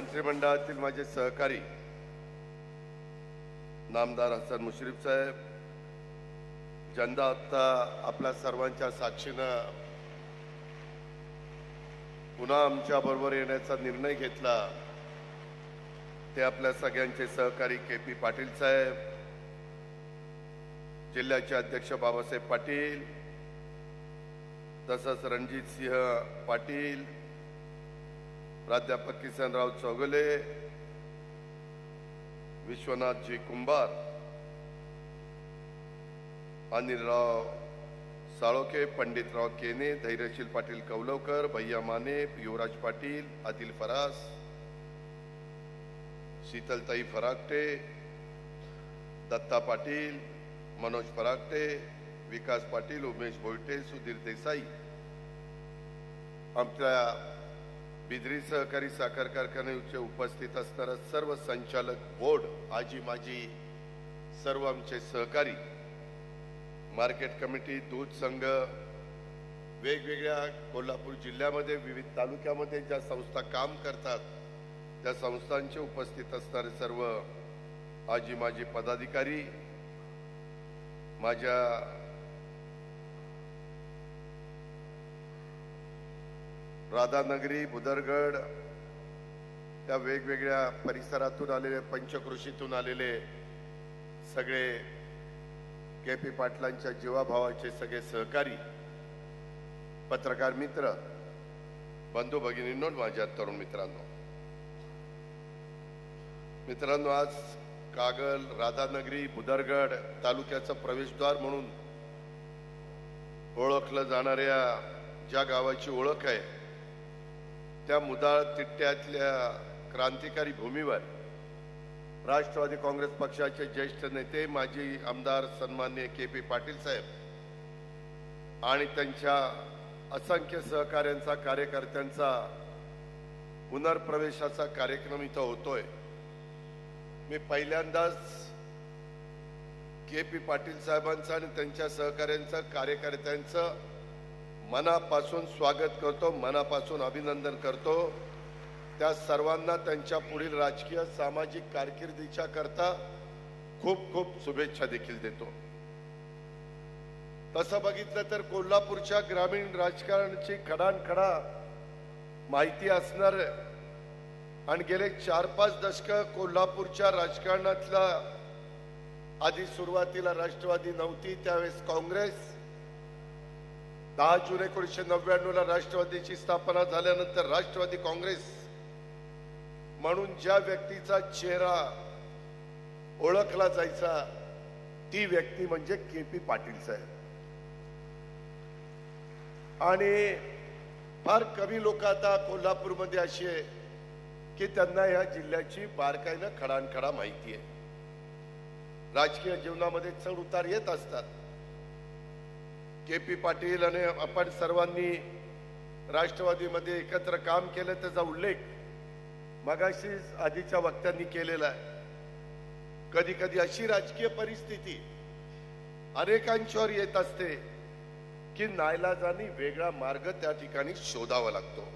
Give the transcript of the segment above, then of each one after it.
मंत्रिमंडळातील माझे सहकारी नामदार हसन मुश्रीफ साहेब ज्यांना आत्ता आपल्या सर्वांच्या साक्षीनं पुन्हा आमच्या बरोबर येण्याचा निर्णय घेतला. ते आपल्या सगळ्यांचे सहकारी के पी पाटील साहेब जिल्ह्याचे अध्यक्ष बाबासाहेब पाटील तसंच रणजित सिंह पाटील प्राध्यापक किसनराव चौगले विश्वनाथजी कुंभार अनिलराव साळोके पंडितराव केने धैर्यशील पाटील कौलवकर भैया माने युवराज पाटील आदिल फरास शीतलताई फराकटे दत्ता पाटील मनोज फराकटे विकास पाटील उमेश भोयटे सुधीर देसाई. आमच्या बिद्री सहकारी साखर कारखान्याचे उपस्थित असणारा सर्व संचालक बोर्ड आजी माजी सर्व आमचे सहकारी मार्केट कमिटी दूध संघ वेगवेगळ्या कोल्हापूर जिल्ह्यामध्ये विविध तालुक्यामध्ये ज्या संस्था काम करतात त्या संस्थांचे उपस्थित असणारे सर्व आजी माजी पदाधिकारी माझ्या राधानगरी बुदरगड त्या वेगवेगळ्या परिसरातून आलेले पंचकृषीतून आलेले सगळे के पी पाटलांच्या जीवाभावाचे सगळे सहकारी पत्रकार मित्र बंधू भगिनींनो माझ्या तरुण मित्रांनो. मित्रांनो आज कागल राधानगरी बुदरगड तालुक्याचं प्रवेशद्वार म्हणून ओळखलं जाणाऱ्या ज्या गावाची ओळख आहे त्या मुदाळ तिट्ट्यातल्या क्रांतिकारी भूमीवर राष्ट्रवादी काँग्रेस पक्षाचे ज्येष्ठ नेते माजी आमदार सन्मान्य के पी पाटील साहेब आणि त्यांच्या असंख्य सहकाऱ्यांचा कार्यकर्त्यांचा पुनर्प्रवेशाचा कार्यक्रम इथं होतोय. मी पहिल्यांदाच के पी पाटील साहेबांचं आणि त्यांच्या सहकाऱ्यांचं कार्यकर्त्यांचं मनापासून स्वागत करतो मनापासून अभिनंदन करतो. त्या सर्वांना त्यांच्या पुढील राजकीय सामाजिक कारकिर्दीच्या करता खूप खूप शुभेच्छा देखील देतो. तसं बघितलं तर कोल्हापूरच्या ग्रामीण राजकारणाची खडानखडा माहिती असणार आणि गेले चार पाच दशक कोल्हापूरच्या राजकारणातला आधी सुरुवातीला राष्ट्रवादी नव्हती त्यावेळेस काँग्रेस दहा जून एकोणीसशे नव्याण्णव ला राष्ट्रवादीची स्थापना झाल्यानंतर राष्ट्रवादी काँग्रेस म्हणून ज्या व्यक्तीचा चेहरा ओळखला जायचा ती व्यक्ती म्हणजे के पी पाटील साहेब. आणि फार कमी लोक आता कोल्हापूरमध्ये अशी आहे की त्यांना या जिल्ह्याची बारकाईनं खडानखडा माहिती आहे. राजकीय जीवनामध्ये चढ उतार येत असतात. के पी पाटील आणि आपण सर्वांनी राष्ट्रवादीमध्ये एकत्र काम केलं त्याचा उल्लेख मगाशी आधीच्या वक्त्यांनी केलेला आहे. कधी कधी अशी राजकीय परिस्थिती अनेकांच्यावर येत असते की नायलाजानी वेगळा मार्ग त्या ठिकाणी शोधावा लागतो.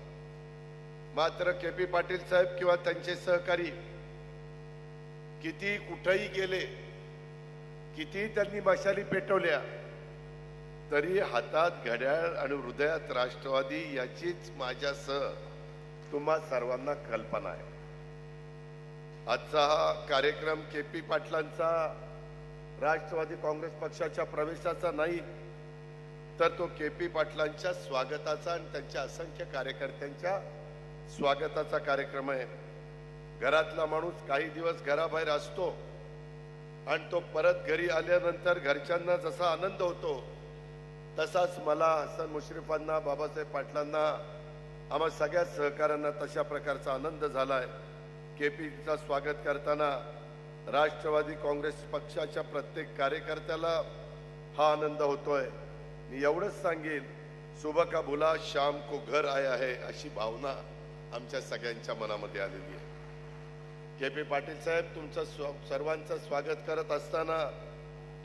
मात्र के पी पाटील साहेब किंवा त्यांचे सहकारी किती कुठेही गेले किती त्यांनी मशाली पेटवल्या तरी हातात घड्याळ आणि हृदयात राष्ट्रवादी याचीच माझ्यासह तुम्हा सर्वांना कल्पना आहे. आजचा हा कार्यक्रम के पी पाटलांचा राष्ट्रवादी काँग्रेस पक्षाच्या प्रवेशाचा नाही तर तो के पी पाटलांच्या स्वागताचा आणि त्यांच्या असंख्य कार्यकर्त्यांच्या स्वागताचा कार्यक्रम आहे. घरातला माणूस काही दिवस घराबाहेर असतो आणि तो परत घरी आल्यानंतर घरच्यांना जसा आनंद होतो तसाच मला हसन मुश्रीफांना बाबासाहेब पाटलांना आम्हा सगळ्या सहकाऱ्यांना तशा प्रकारचा आनंद झालाय. केपीचा स्वागत करताना राष्ट्रवादी काँग्रेस पक्षाच्या प्रत्येक कार्यकर्त्याला हा आनंद होतोय. मी एवढंच सांगेन सुबह का बुला शाम को घर आया है अशी भावना आमच्या सगळ्यांच्या मनामध्ये आलेली आहे. के पी पाटील साहेब तुमचं स्व सर्वांचं स्वागत करत असताना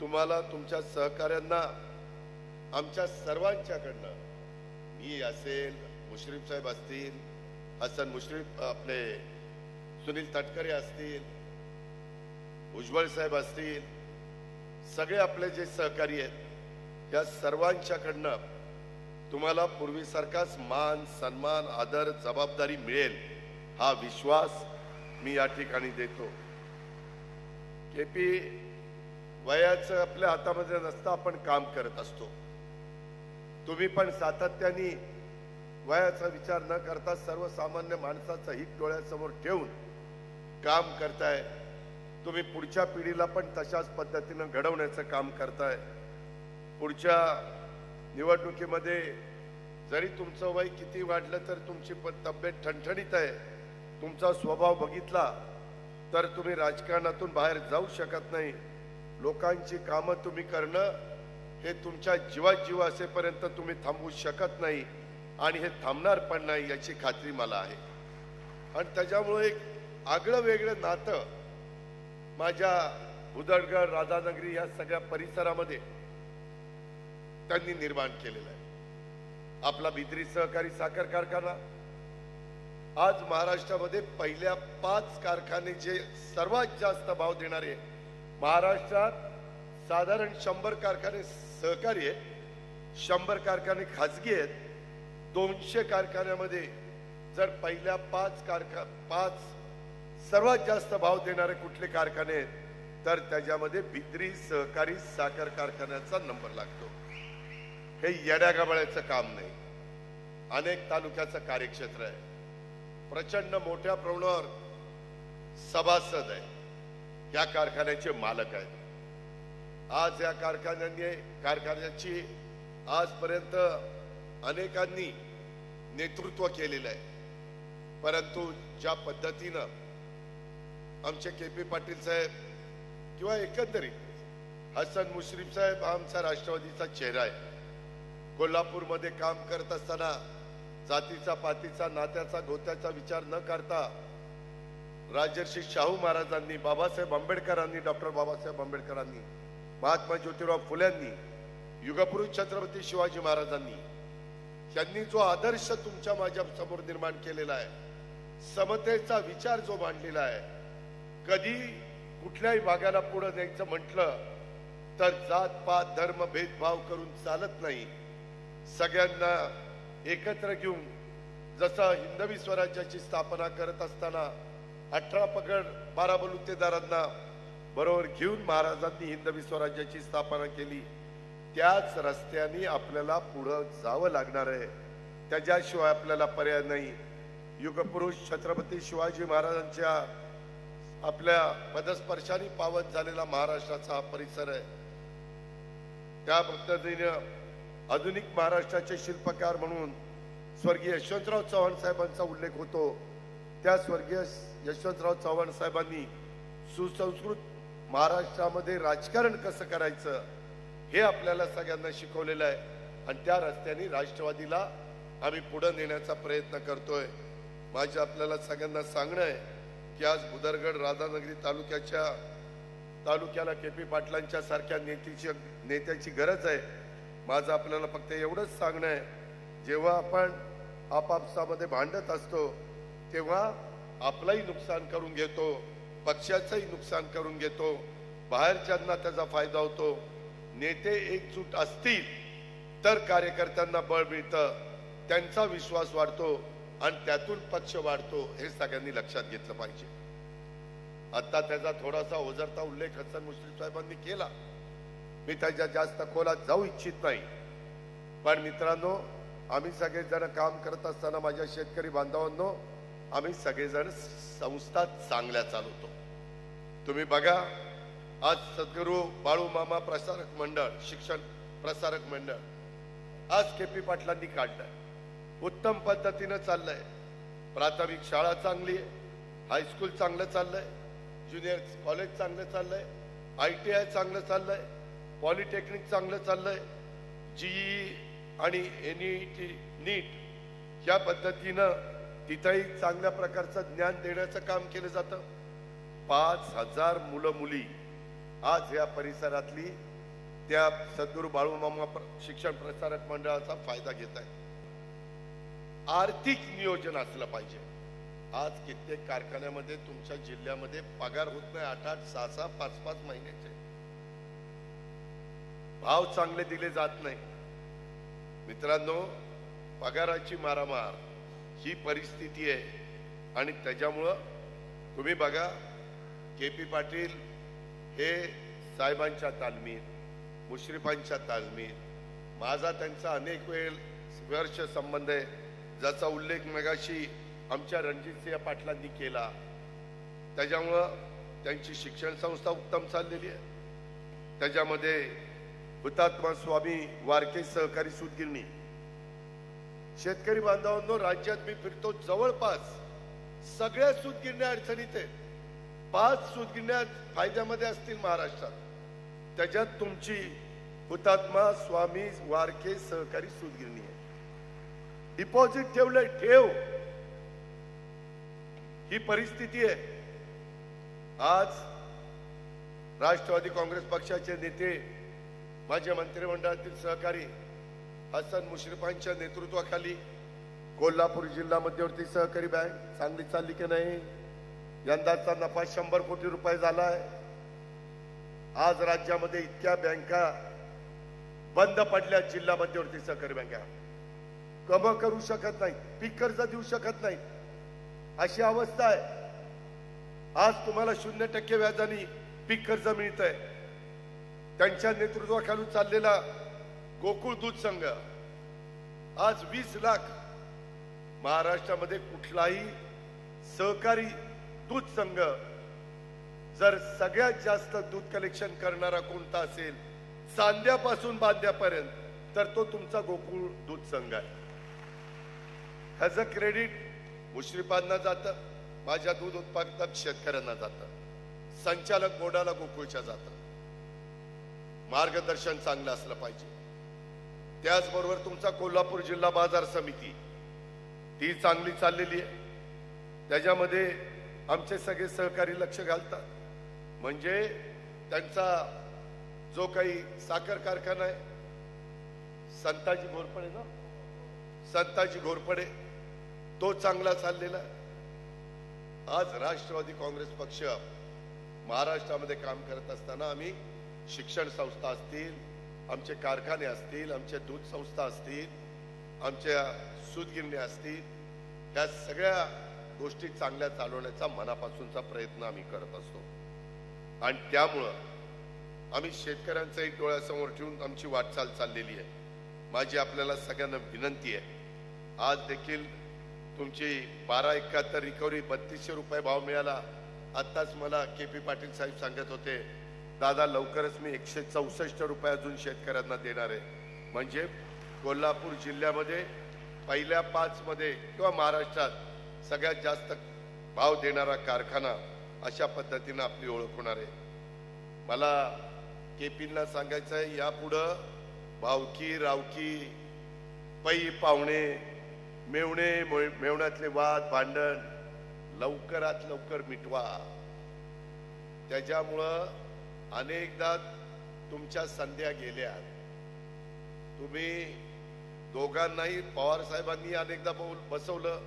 तुम्हाला तुमच्या सहकाऱ्यांना आमच्या सर्वांच्याकडनं मी असेल मुश्रीफ साहेब असतील हसन मुश्रीफ आपले सुनील तटकरे असतील भुजबळ साहेब असतील सगळे आपले जे सहकारी आहेत या सर्वांच्याकडनं तुम्हाला पूर्वीसारखाच मान सन्मान आदर जबाबदारी मिळेल हा विश्वास मी या ठिकाणी देतो. केपी वयाचं आपल्या हातामध्ये नसता आपण काम करत असतो. तुम्ही पण सातत्याने वयाचा विचार न करता सर्वसामान्य माणसाचं हित डोळ्यासमोर ठेवून काम करताय. तुम्ही पुढच्या पिढीला पण तशाच पद्धतीनं घडवण्याचं काम करताय. पुढच्या निवडणुकीमध्ये जरी तुमचं वय किती वाढलं तर तुमची पण तब्येत ठणठणीत आहे. तुमचा स्वभाव बघितला तर तुम्ही राजकारणातून बाहेर जाऊ शकत नाही. लोकांची कामं तुम्ही करणं हे तुमच्या जीवात जीव असेपर्यंत तुम्ही थांबवू शकत नाही आणि हे थांबणार पण नाही याची खात्री मला आहे. आणि त्याच्यामुळे एक आगळं वेगळं नातं माझ्या उदडगड राधानगरी या सगळ्या परिसरामध्ये त्यांनी निर्माण केलेलं आहे. आपला बिद्री सहकारी साखर कारखाना आज महाराष्ट्रामध्ये पहिल्या पाच कारखाने जे सर्वात जास्त भाव देणारे महाराष्ट्रात साधारण शंभर कारखाने सहकारी आहेत. शंभर कारखाने खाजगी आहेत. दोनशे कारखान्यामध्ये जर पहिल्या पाच कारखा पाच सर्वात जास्त भाव देणारे कुठले कारखाने आहेत तर त्याच्यामध्ये भित्री सहकारी साखर कारखान्याचा नंबर लागतो. हे येड्यागाबळ्याचं काम नाही. अनेक तालुक्याचं कार्यक्षेत्र आहे. प्रचंड मोठ्या प्रमाणावर सभासद आहे. या कारखान्याचे मालक आहेत. आज या कारखान्यांनी कारखान्याची आजपर्यंत अनेकांनी नेतृत्व केलेलं आहे. परंतु ज्या पद्धतीनं आमचे के पी पाटील साहेब किंवा एकंदरीत हसन मुश्रीफ साहेब हा आमचा राष्ट्रवादीचा चेहरा आहे. कोल्हापूरमध्ये काम करत असताना जातीचा पातीचा नात्याचा गोत्याचा विचार न करता राजर्षी शाहू महाराजांनी बाबासाहेब आंबेडकरांनी डॉक्टर बाबासाहेब आंबेडकरांनी महात्मा ज्योतिराव फुल्यांनी युगपुरुष छत्रपती शिवाजी महाराजांनी यांनी जो आदर्श तुमच्या माझ्यासमोर निर्माण केलेला आहे समतेचा विचार जो मांडलेला आहे कधी कुठल्याही भागाला पुढे द्यायचं म्हटलं तर जात पात धर्म भेदभाव करून चालत नाही. सगळ्यांना एकत्र घेऊन जसं हिंदवी स्वराज्याची स्थापना करत असताना अठरा पगड बारा बलुतेदारांना बरोबर घेऊन महाराजांनी हिंदवी स्वराज्याची स्थापना केली. त्याच रस्त्याने आपल्याला पुढं जावं लागणार आहे. त्याच्याशिवाय आपल्याला पर्याय नाही. युगपुरुष छत्रपती शिवाजी महाराजांच्या आपल्या पदस्पर्शाने पावत झालेला महाराष्ट्राचा हा परिसर आहे. त्या पद्धतीनं आधुनिक महाराष्ट्राचे शिल्पकार म्हणून स्वर्गीय यशवंतराव चव्हाण साहेबांचा उल्लेख होतो. त्या स्वर्गीय यशवंतराव चव्हाण साहेबांनी सुसंस्कृत महाराष्ट्रामध्ये राजकारण कसं करायचं हे आपल्याला सगळ्यांना शिकवलेलं आहे. आणि त्या रस्त्याने राष्ट्रवादीला आम्ही पुढे नेण्याचा प्रयत्न करतोय. माझं आपल्याला सगळ्यांना सांगणं आहे की आज बुदरगड राधानगरी तालुक्याच्या तालुक्याला के पी पाटलांच्या सारख्या नेत्याची नेत्याची गरज आहे. माझं आपल्याला फक्त एवढंच सांगणं आहे जेव्हा आपण आपापसामध्ये भांडत असतो तेव्हा आपलंही नुकसान करून घेतो. पक्षाचंही नुकसान करून घेतो बाहेरच्यांना त्याचा फायदा होतो. नेते एकजूट असतील तर कार्यकर्त्यांना बळ मिळतं. त्यांचा विश्वास वाढतो आणि त्यातून पक्ष वाढतो हे सगळ्यांनी लक्षात घेतलं पाहिजे. आता त्याचा थोडासा ओझरता उल्लेख हसन मुश्रीफ साहेबांनी केला. मी त्याच्या जास्त खोलात जाऊ इच्छित नाही. पण मित्रांनो आम्ही सगळेजण काम करत असताना माझ्या शेतकरी बांधवांनो आम्ही सगळेजण संस्था चांगल्या चालवतो. तुम्ही बघा आज सद्गुरू बाळू मामा प्रसारक मंडळ शिक्षण प्रसारक मंडळ आज के पी पाटलांनी काढलंय. उत्तम पद्धतीनं चाललंय. प्राथमिक शाळा चांगली आहे हायस्कूल चांगलं चाललंय ज्युनियर कॉलेज चांगलं चाललंय आय टी आय चांगलं चाललंय पॉलिटेक्निक चांगलं चाललंय जीई आणि एन ई टी नीट या पद्धतीनं तिथंही चांगल्या प्रकारचं ज्ञान देण्याचं काम केलं जातं. पाच हजार मुलं मुली आज या परिसरातली त्या सद्गुरू बाळूमामा शिक्षण प्रसारक मंडळाचा फायदा घेत आहे आर्थिक नियोजन असलं पाहिजे. आज कित्येक कारखान्यामध्ये तुमच्या जिल्ह्यामध्ये पगार होत नाही आठ आठ सहा सहा पाच पाच महिन्याचे. भाव चांगले दिले जात नाही. मित्रांनो पगाराची मारामार ही परिस्थिती आहे. आणि त्याच्यामुळं तुम्ही बघा के पी पाटील हे साहेबांच्या तालमीत मुश्रीफांच्या तालमीत माझा त्यांचा अनेक वेळ वर्ष संबंध आहे. ज्याचा उल्लेख मगाशी आमच्या रणजितसिंह पाटलांनी केला. त्याच्यामुळं त्यांची शिक्षण संस्था उत्तम चाललेली आहे. त्याच्यामध्ये हुतात्मा स्वामी वारके सहकारी सूतगिरणी शेतकरी बांधवांनो राज्यात मी फिरतो जवळपास. सगळ्या सूतगिरण्या अडचणीत आहेत पाच सूतगिरण्या फायद्यामध्ये असतील महाराष्ट्रात. त्याच्यात तुमची हुतात्मा स्वामी वारके सहकारी सूतगिरणी आहे. डिपॉझिट ठेवलंय ठेव. ही परिस्थिती आहे. आज राष्ट्रवादी काँग्रेस पक्षाचे नेते माझ्या मंत्रिमंडळातील सहकारी हसन मुश्रीफांच्या नेतृत्वाखाली कोल्हापूर जिल्हा मध्यवर्ती सहकारी बँक चांगली चालली की नाही? यंदाचा नफा शंभर कोटी रुपये झालाय. आज राज्यामध्ये इतक्या बँका बंद पडल्या जिल्हा मध्यवर्ती सहकारी बँका. कम करू शकत नाही पीक कर्ज देऊ शकत नाही अशी अवस्था आहे. आज तुम्हाला शून्य टक्के व्याजाने पीक कर्ज मिळत आहे त्यांच्या नेतृत्वाखाली चाललेला गोकुळ दूध संघ. आज वीस लाख महाराष्ट्रामध्ये कुठलाही सहकारी दूध संघ जर सगळ्यात जास्त दूध कलेक्शन करणारा कोणता असेल सांध्यापासून बांध्यापर्यंत तर तो तुमचा गोकुळ दूध संघ आहे. ह्याचं क्रेडिट मुश्रीफांना जातं माझ्या दूध उत्पादक शेतकऱ्यांना जातं संचालक बोर्डाला गोकुळच्या जातं. मार्गदर्शन चांगलं असलं पाहिजे. त्याचबरोबर तुमचा कोल्हापूर जिल्हा बाजार समिती ती चांगली चाललेली आहे. त्याच्यामध्ये आमचे सगळे सहकारी लक्ष घालतात. म्हणजे त्यांचा जो काही साखर कारखाना आहे संताजी घोरपडे ना? संताजी घोरपडे तो चांगला चाललेला आहे. आज राष्ट्रवादी काँग्रेस पक्ष महाराष्ट्रामध्ये काम करत असताना आम्ही शिक्षण संस्था असतील आमचे कारखाने असतील आमच्या दूध संस्था असतील आमच्या सूतगिरणी असतील या सगळ्या गोष्टी चांगल्या चालवण्याचा मनापासूनचा प्रयत्न आम्ही करत असतो. आणि त्यामुळं आम्ही शेतकऱ्यांचा एक डोळ्यासमोर ठेवून आमची वाटचाल चाललेली आहे. माझी आपल्याला सगळ्यांना विनंती आहे. आज देखील तुमची बारा एकाहत्तर रिकव्हरी बत्तीसशे रुपये भाव मिळाला. आत्ताच मला के पी पाटील साहेब सांगत होते दादा लवकरच मी एकशे चौसष्ट रुपये अजून शेतकऱ्यांना देणार आहे. म्हणजे कोल्हापूर जिल्ह्यामध्ये पहिल्या पाचमध्ये किंवा महाराष्ट्रात सगळ्यात जास्त भाव देणारा कारखाना अशा पद्धतीनं आपली ओळख होणार आहे. मला केपींना सांगायचं आहे यापुढं भावकी रावकी पै पाहुणे मेवणे मेवण्यातले वाद भांडण लवकरात लवकर मिटवा. त्याच्यामुळं अनेकदा तुमच्या संध्या गेल्या तुम्ही दोघांनाही पवार साहेबांनी अनेकदा बोल- बसवलं.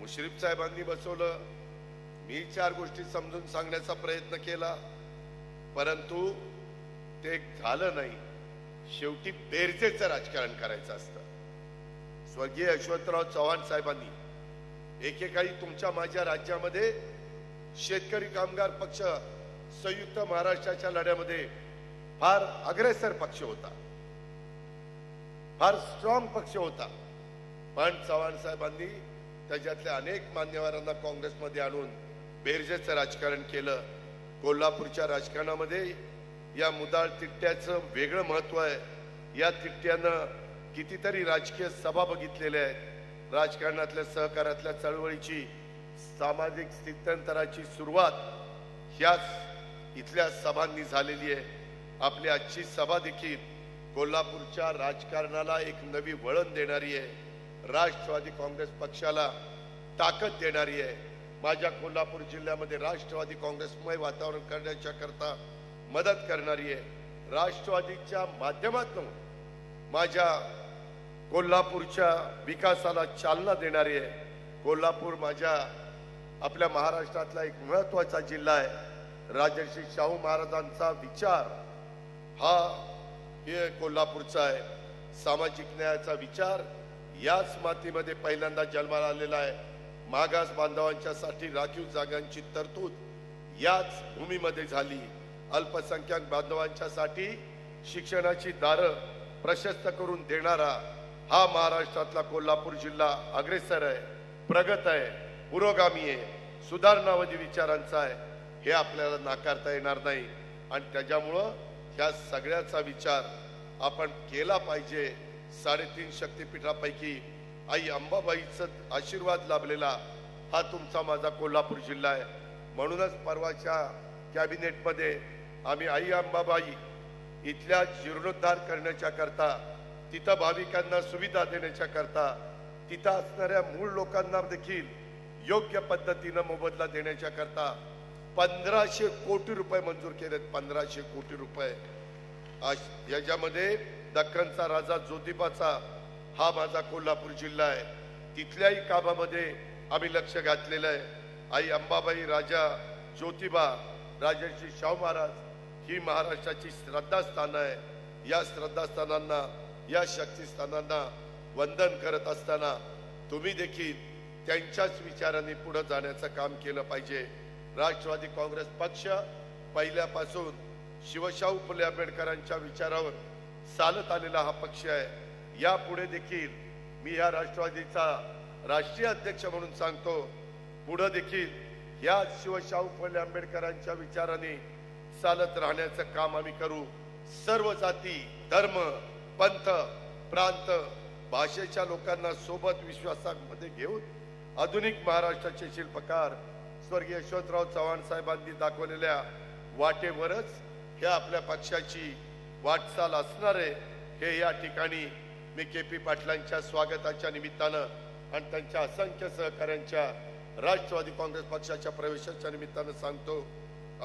मुश्रीफ साहेबांनी बसवलं. मी चार गोष्टी समजून सांगण्याचा प्रयत्न केला. परंतु ते झालं नाही. शेवटी बेरजेचं राजकारण करायचं असतं. स्वर्गीय यशवंतराव चव्हाण साहेबांनी एकेकाळी तुमच्या माझ्या राज्यामध्ये शेतकरी कामगार पक्ष संयुक्त महाराष्ट्राच्या लढ्यामध्ये फार अग्रेसर पक्ष होता. फार स्ट्रॉंग पक्ष होता. पण चव्हाण साहेबांनी त्याच्यातल्या अनेक मान्यवरांना काँग्रेसमध्ये आणून बेरजेचं राजकारण केलं. कोल्हापूरच्या राजकारणामध्ये या मुदाळ तिट्ट्याचं वेगळं महत्त्व आहे. या तिट्ट्यानं कितीतरी राजकीय सभा बघितलेल्या आहेत. राजकारणातल्या सहकारातल्या चळवळीची सामाजिक स्थित्यंतराची सुरुवात ह्याच इथल्या सभांनी झालेली आहे. आपली आजची सभा देखील कोल्हापूरच्या राजकारणाला एक नवी वळण देणारी आहे. राष्ट्रवादी काँग्रेस पक्षाला ताकद देणारी आहे. माझ्या कोल्हापूर जिल्ह्यामध्ये राष्ट्रवादी काँग्रेसमय वातावरण करण्याच्या करता मदत करणारी आहे. राष्ट्रवादीच्या माध्यमातून माझ्या कोल्हापूरच्या विकासाला चालना देणारी आहे. कोल्हापूर माझ्या आपल्या महाराष्ट्रातला एक महत्त्वाचा जिल्हा आहे. राजर्षी शाहू महाराजांचा विचार हा हे कोल्हापूरचा आहे. सामाजिक न्यायाचा विचार याच मातीमध्ये पहिल्यांदा जन्माला आलेला आहे. मागास बांधवांच्यासाठी राखीव जागांची तरतूद याच भूमीमध्ये झाली. अल्पसंख्याक बांधवांच्यासाठी शिक्षणाची दारं प्रशस्त करून देणारा हा महाराष्ट्रातला कोल्हापूर जिल्हा अग्रेसर आहे प्रगत आहे पुरोगामी आहे सुधारणावादी विचारांचा आहे. हे आपल्याला नाकारता येणार नाही. आणि त्याच्यामुळं ह्या सगळ्याचा विचार आपण केला पाहिजे. साडेतीन शक्तीपीठापैकी आई अंबाबाईचं आशीर्वाद लाभलेला हा तुमचा माझा कोल्हापूर जिल्हा आहे. म्हणूनच परवाच्या कॅबिनेटमध्ये आम्ही आई अंबाबाई इथल्या जीर्णोद्धार करण्याच्या करता तिथं भाविकांना सुविधा देण्याच्या करता तिथं असणाऱ्या मूळ लोकांना देखील योग्य पद्धतीनं मोबदला देण्याच्या करता पंधराशे कोटी रुपये मंजूर केलेत पंधराशे कोटी रुपये. याच्यामध्ये दख्खनचा राजा ज्योतिबाचा हा माझा कोल्हापूर जिल्हा आहे. तिथल्याही कामामध्ये आम्ही लक्ष घातलेलं आहे. आई अंबाबाई राजा ज्योतिबा राजर्षी शाहू महाराज ही महाराष्ट्राची श्रद्धास्थानं आहे. या श्रद्धास्थानांना या शक्तीस्थानांना वंदन करत असताना तुम्ही देखील त्यांच्याच विचारांनी पुढे जाण्याचं काम केलं पाहिजे. राष्ट्रवादी काँग्रेस पक्ष पहिल्यापासून शिवशाहू फुले आंबेडकरांच्या विचारावर चालत आलेला हा पक्ष आहे. यापुढे देखील मी या राष्ट्रवादीचा राष्ट्रीय अध्यक्ष म्हणून सांगतो. पुढे देखील या शिवशाहू फुले आंबेडकरांच्या विचाराने चालत राहण्याचं काम आम्ही करू. सर्व जाती धर्म पंथ प्रांत भाषेच्या लोकांना सोबत विश्वासामध्ये घेऊन आधुनिक महाराष्ट्राचे शिल्पकार स्वर्गीय यशवंतराव चव्हाण साहेबांनी दाखवलेल्या वाटेवरच हे आपल्या पक्षाची वाटचाल असणार आहे हे या ठिकाणी मी के पी पाटलांच्या स्वागताच्या निमित्तानं आणि त्यांच्या असंख्य सहकाऱ्यांच्या राष्ट्रवादी काँग्रेस पक्षाच्या प्रवेशाच्या निमित्तानं सांगतो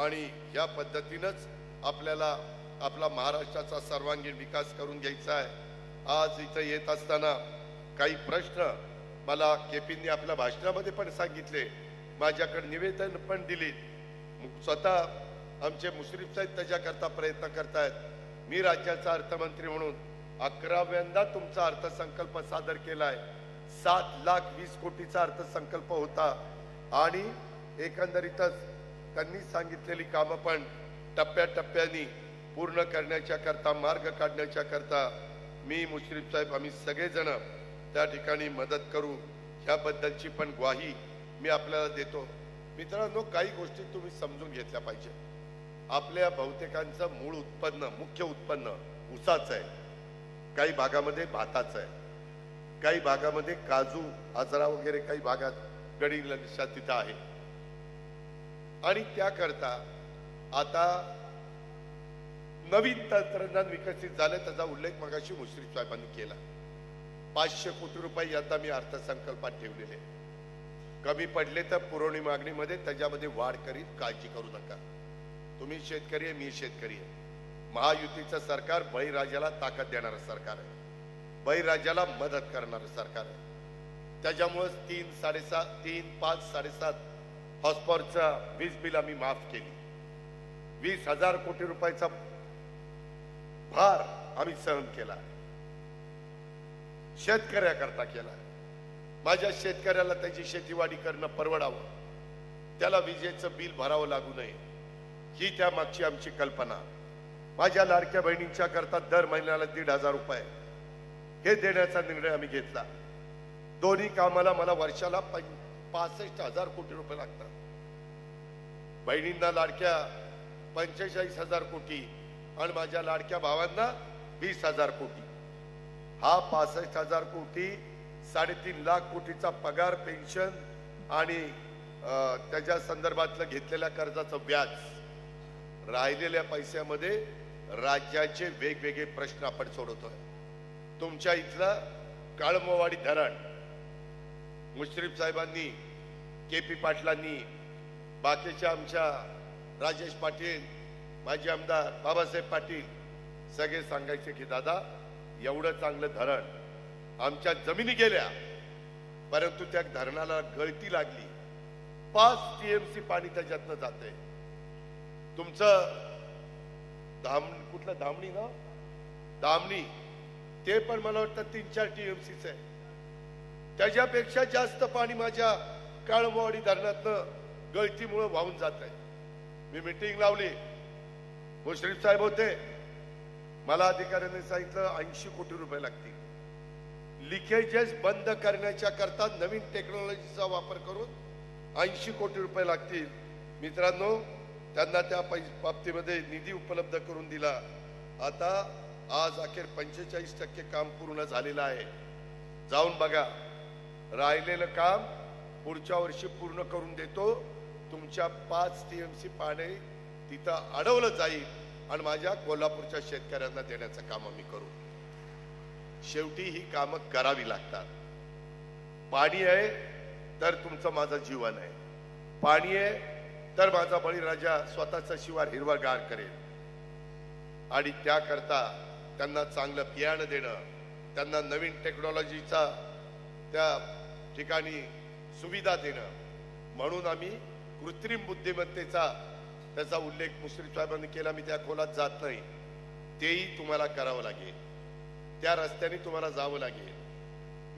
आणि या पद्धतीनंच आपल्याला आपला महाराष्ट्राचा सर्वांगीण विकास करून घ्यायचा आहे. आज इथं येत असताना काही प्रश्न मला केपींनी आपल्या भाषणामध्ये पण सांगितले. माझ्याकडे निवेदन पण दिली. स्वतः आमचे मुश्रीफ साहेब त्याच्याकरता प्रयत्न करतायत. मी राज्याचा अर्थमंत्री म्हणून अकराव्यांदा तुमचा अर्थसंकल्प सादर केलाय. सात लाख वीस कोटीचा अर्थसंकल्प होता. आणि एकंदरीतच त्यांनी सांगितलेली कामं पण टप्प्याटप्प्याने पूर्ण करण्याच्या करता मार्ग काढण्याच्या करता मी मुश्रीफ साहेब आम्ही सगळेजण त्या ठिकाणी मदत करू. ह्याबद्दलची पण ग्वाही मी आपल्याला देतो. मित्रांनो काही गोष्टी तुम्ही समजून घेतल्या पाहिजे. आपल्या बहुतेकांचं मूळ उत्पन्न मुख्य उत्पन्न ऊसाचं आहे. काही भागामध्ये भाताचं आहे. काही भागामध्ये काजू आजरा वगैरे काही भागात गडी लक्षात तिथं आहे. आणि त्याकरता आता नवीन तंत्रज्ञान विकसित झालं त्याचा उल्लेख मगाशी मुश्रीफ साहेबांनी केला. पाचशे कोटी रुपये यंदा मी अर्थसंकल्पात ठेवलेले कमी पडले तर पुरवणी मागणीमध्ये त्याच्यामध्ये वाढ करीत काळजी करू नका. तुम्ही शेतकरी आहे मी शेतकरी आहे. महायुतीचं सरकार बळीराजाला ताकद देणारं सरकार आहे. बळीराजाला मदत करणारं सरकार आहे. त्याच्यामुळेच तीन साडेसात तीन पाच साडेसात हॉस्पॉरचा वीज बिल आम्ही माफ केली. वीस हजार कोटी रुपयाचा भार आम्ही सहन केला. शेतकऱ्याकरता केला. माझ्या शेतकऱ्याला त्याची शेतीवाडी करणं परवडावं. त्याला विजेचं बिल भरावं लागू नये. ही त्या मागची आमची कल्पना. माझ्या लाडक्या बहिणींच्या करता दर महिन्याला दीड हजार रुपये. हे देण्याचा निर्णय आम्ही घेतला. दोन्ही कामाला मला वर्षाला पासष्ट हजार कोटी रुपये लागतात. बहिणींना लाडक्या पंचेचाळीस हजार कोटी आणि माझ्या लाडक्या भावांना वीस हजार कोटी. हा पासष्ट हजार कोटी साडेतीन लाख कोटीचा पगार पेन्शन आणि त्याच्या संदर्भातलं घेतलेल्या कर्जाचं व्याज. राहिलेल्या पैशामध्ये राज्याचे वेगवेगळे प्रश्न आपण सोडवतोय. तुमच्या इथलं काळमवाडी धरण मुश्रीफ साहेबांनी के पी पाटलांनी बाकीच्या आमच्या राजेश पाटील माजी आमदार बाबासाहेब पाटील सगळे सांगायचे की दादा एवढं चांगलं धरण आमच्या जमिनी गेल्या परंतु त्या धरणाला गळती लागली. पाच टीएमसी पाणी त्याच्यातनं जाते तुमचं धाम कुठलं धामणी ना धामणी. ते पण मला वाटतं तीन चार टीएमसीच आहे. त्याच्यापेक्षा जास्त पाणी माझ्या काळमवाडी धरणातनं गळतीमुळं वाहून जात आहे मी मिटिंग लावली. मुश्रीफ साहेब होते. मला अधिकाऱ्यांनी सांगितलं ऐंशी कोटी रुपये लागतील. लिकेजेस बंद करण्याच्या करता नवीन टेक्नॉलॉजीचा वापर करून ऐंशी कोटी रुपये लागतील. मित्रांनो त्यांना त्या पै बाबतीमध्ये निधी उपलब्ध करून दिला. आता आज अखेर पंचेचाळीस टक्के काम पूर्ण झालेलं आहे. जाऊन बघा. राहिलेलं काम पुढच्या वर्षी पूर्ण करून देतो. तुमच्या पाच टीएमसी पाणी तिथं अडवलं जाईल आणि माझ्या कोल्हापूरच्या शेतकऱ्यांना देण्याचं काम आम्ही करू. शेवटी ही कामं करावी लागतात. पाणी आहे तर तुमचं माझं जीवन आहे. पाणी आहे तर माझा बळीराजा स्वतःचा शिवार हिरवागार करेल. आणि त्याकरता त्यांना चांगलं बियाणं देणं त्यांना नवीन टेक्नॉलॉजीचा त्या ठिकाणी सुविधा देणं. म्हणून आम्ही कृत्रिम बुद्धिमत्तेचा त्याचा उल्लेख मुश्रीफ साहेबांनी केला मी त्या खोलात जात नाही. तेही तुम्हाला करावं लागेल. त्या रस्त्याने तुम्हाला जावं लागेल.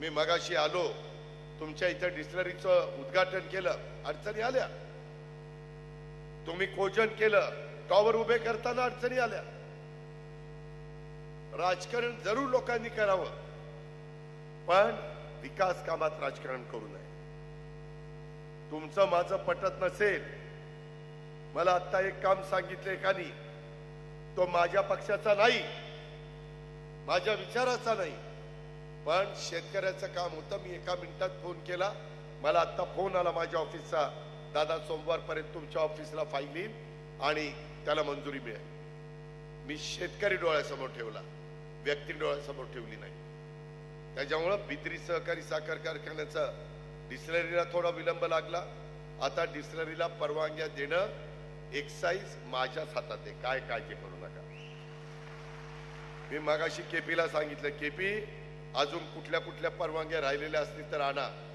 मी मगाशी आलो तुमच्या इथं डिस्टलरीचं उद्घाटन केलं अडचणी आल्या. तुम्ही कोजन केलं टॉवर उभे करताना अडचणी आल्या. राजकारण जरूर लोकांनी करावं पण विकास कामात राजकारण करू नये. तुमचं माझं पटत नसेल मला आता एक काम सांगितलं एकानी तो माझ्या पक्षाचा नाही माझ्या विचाराचा नाही. पण शेतकऱ्याचं काम होतं. मी एका मिनिटात फोन केला. मला आता फोन आला माझ्या ऑफिसचा. दादा सोमवारपर्यंत तुमच्या ऑफिसला फाईल येईल आणि त्याला मंजुरी मिळेल. मी शेतकरी डोळ्यासमोर ठेवला. व्यक्ती डोळ्यासमोर ठेवली नाही. त्याच्यामुळं बिद्री सहकारी साखर कारखान्याचा डिस्लरीला थोडा विलंब लागला. आता डिस्लरीला परवानग्या देणं एक्साईज माझ्याच हातात आहे. काय काळजी करू नका. मी मगाशी केपीला सांगितलं केपी अजून कुठल्या कुठल्या परवानग्या राहिलेल्या असतील तर आणा.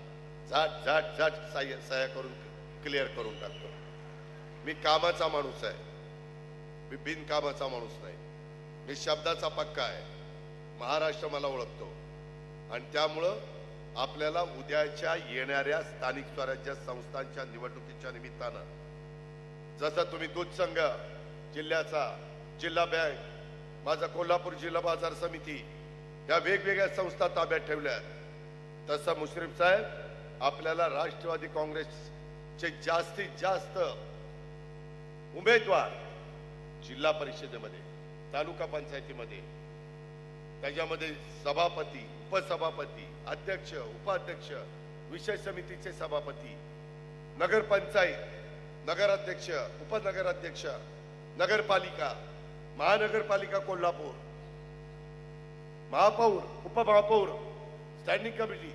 झाट झाट झाट सह्या सह्या करून क्लिअर करून टाकतो. मी कामाचा माणूस आहे. मी बिनकामाचा माणूस नाही. मी शब्दाचा पक्का आहे. महाराष्ट्र मला ओळखतो. आणि त्यामुळं आपल्याला उद्याच्या येणाऱ्या स्थानिक स्वराज्य संस्थांच्या निवडणुकीच्या निमित्तानं जसं तुम्ही दूध संघ जिल्ह्याचा जिल्हा बँक माझा कोल्हापूर जिल्हा बाजार समिती या वेगवेगळ्या संस्था ताब्यात ठेवल्या. तसा मुश्रीफ साहेब आपल्याला राष्ट्रवादी काँग्रेसचे जास्तीत जास्त उमेदवार जिल्हा परिषदेमध्ये तालुका पंचायतीमध्ये त्याच्यामध्ये सभापती उपसभापती अध्यक्ष उपाध्यक्ष विषय समितीचे सभापती नगरपंचायत नगराध्यक्ष उपनगराध्यक्ष नगरपालिका महानगरपालिका कोल्हापूर महापौर उपमहापौर स्टँडिंग कमिटी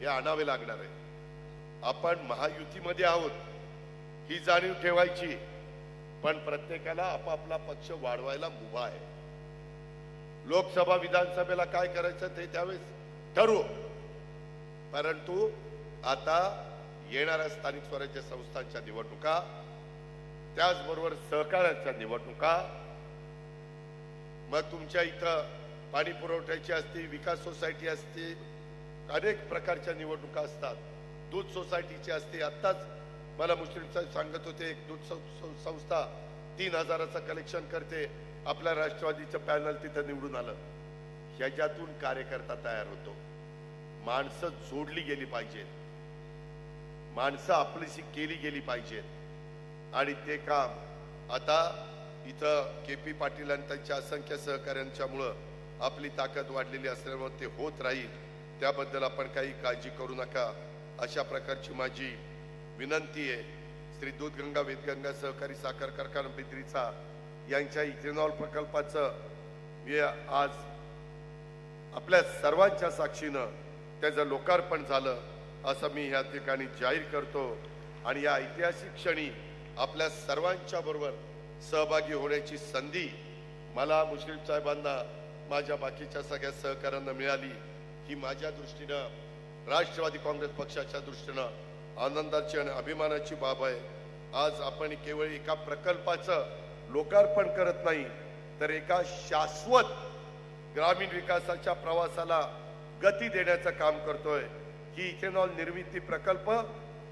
हे आणावे लागणार आहे आपण महायुतीमध्ये आहोत ही जाणीव ठेवायची पण प्रत्येकाला आपापला पक्ष वाढवायला मुभा आहे. लोकसभा विधानसभेला काय करायचं ते त्यावेळेस ठरवू. परंतु आता येणाऱ्या स्थानिक स्वराज्य संस्थांच्या निवडणुका त्याचबरोबर सहकाराच्या निवडणुका मग तुमच्या इथं पाणी पुरवठ्याची असते विकास सोसायटी असते अनेक प्रकारच्या निवडणुका असतात. दूध सोसायटीची असते. आत्ताच मला मुस्लिम साहेब सांगत होते एक दूध सं- संस्था तीन हजाराचं कलेक्शन करते. आपल्या राष्ट्रवादीचं पॅनल तिथं निवडून आलं. ह्याच्यातून कार्यकर्ता तयार होतो. माणसं जोडली गेली पाहिजेत. माणसं आपलीशी केली गेली पाहिजेत. आणि ते काम आता इथं के पी पाटील आणि त्यांच्या असंख्य सहकाऱ्यांच्यामुळं आपली ताकद वाढलेली असल्यामुळं ते होत राहील त्याबद्दल आपण काही काळजी करू नका. अशा प्रकारची माझी विनंती आहे. श्री दूधगंगा वेदगंगा सहकारी साखर कारखाना बिद्रीचा यांच्या इथेनॉल प्रकल्पाचं हे आज आपल्या सर्वांच्या साक्षीनं त्याचं लोकार्पण झालं असं मी या ठिकाणी जाहीर करतो. आणि या ऐतिहासिक क्षणी आपल्या सर्वांच्या बरोबर सहभागी होण्याची संधी मला मुश्रीफ साहेबांना माझ्या बाकीच्या सगळ्या सहकाऱ्यांना मिळाली. ही माझ्या दृष्टीनं राष्ट्रवादी काँग्रेस पक्षाच्या दृष्टीनं आनंदाची आणि अभिमानाची बाब आहे. आज आपण केवळ एका प्रकल्पाचं लोकार्पण करत नाही तर एका शाश्वत ग्रामीण विकासाच्या प्रवासाला गती देण्याचं काम करतोय. ही इथेनॉल निर्मिती प्रकल्प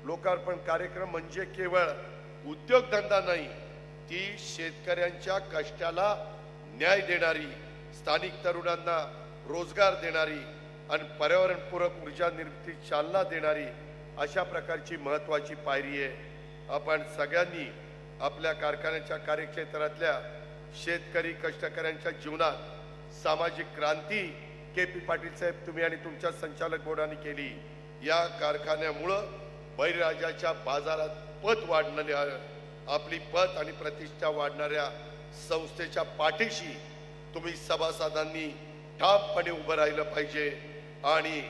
लोकार्पण कार्यक्रम म्हणजे केवळ उद्योगधंदा नाही ती शेतकऱ्यांच्या कष्टाला न्याय देणारी स्थानिक तरुणांना रोजगार देणारी आणि पर्यावरणपूरक ऊर्जा निर्मितीत चालना देणारी अशा प्रकारची महत्वाची पायरी आहे. आपण सगळ्यांनी आपल्या कारखान्याच्या कार्यक्षेत्रातल्या शेतकरी कष्टकऱ्यांच्या जीवनात सामाजिक क्रांती के पी पाटील साहेब तुम्ही आणि तुमच्या संचालक बोर्डाने केली. या कारखान्यामुळं बळीराजाच्या बाजारात पत वाढलेले आपली पत आणि प्रतिष्ठा वाढणाऱ्या संस्थेच्या पाठीशी तुम्ही सभासदांनी ठामपणे उभं राहिलं पाहिजे. आणि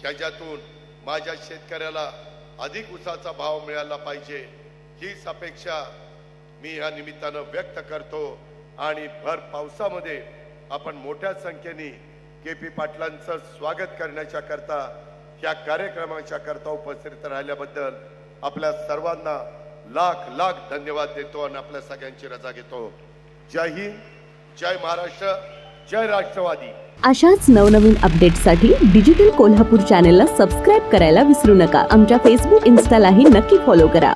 ह्याच्यातून माझ्या शेतकऱ्याला अधिक उसाचा भाव मिळाला पाहिजे. हीच अपेक्षा मी या निमित्तानं व्यक्त करतो. आणि भर पावसामध्ये आपण मोठ्या संख्येने के पी पाटलांचं स्वागत करण्याच्या करता या कार्यक्रमाच्या करता उपस्थित राहिल्याबद्दल आपल्या सर्वांना लाख लाख धन्यवाद देतो आणि आपल्या सगळ्यांची रजा घेतो. जय हिंद जय महाराष्ट्र जय राष्ट्रवादी. अशाच नवनवीन अपडेट्ससाठी डिजिटल कोल्हापूर चॅनेलला सबस्क्राईब करायला विसरू नका. आमच्या फेसबुक इन्स्टालाही नक्की फॉलो करा.